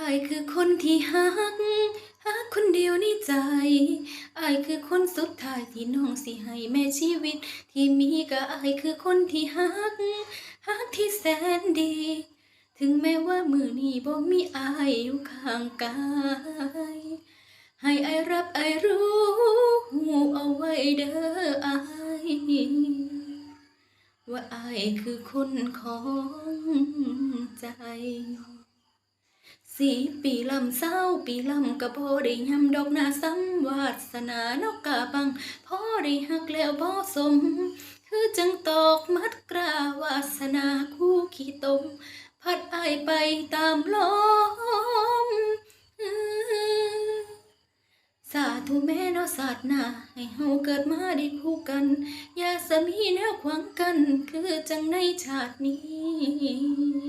อายคือคนที่ฮักฮักคนเดียวในใจอายคือคนสุดท้ายที่น้องสิให้แม่ชีวิต ที่มีก็อายคือคนที่ฮักฮักที่แสนดี ถึงแม้ว่ามือนี้บ่มีอายอยู่ข้างกายให้อายรับอายรู้เอาไว้เด้ออายว่าอายคือคนของใจ สีปีลำเศร้าปีลำกะพอได้ยำดอกนาซ้ำวาสนานกกาบังพอได้หักแล้วบ่สม คือจังตอกมัดกราวาสนาคู่ขี้ตม พัดอายไปตามลมสาธุแม่เนาะศาสนาให้เฮาเกิดมาได้คู่กันอย่าสมีแนวขวางกัน คือจังในชาตินี้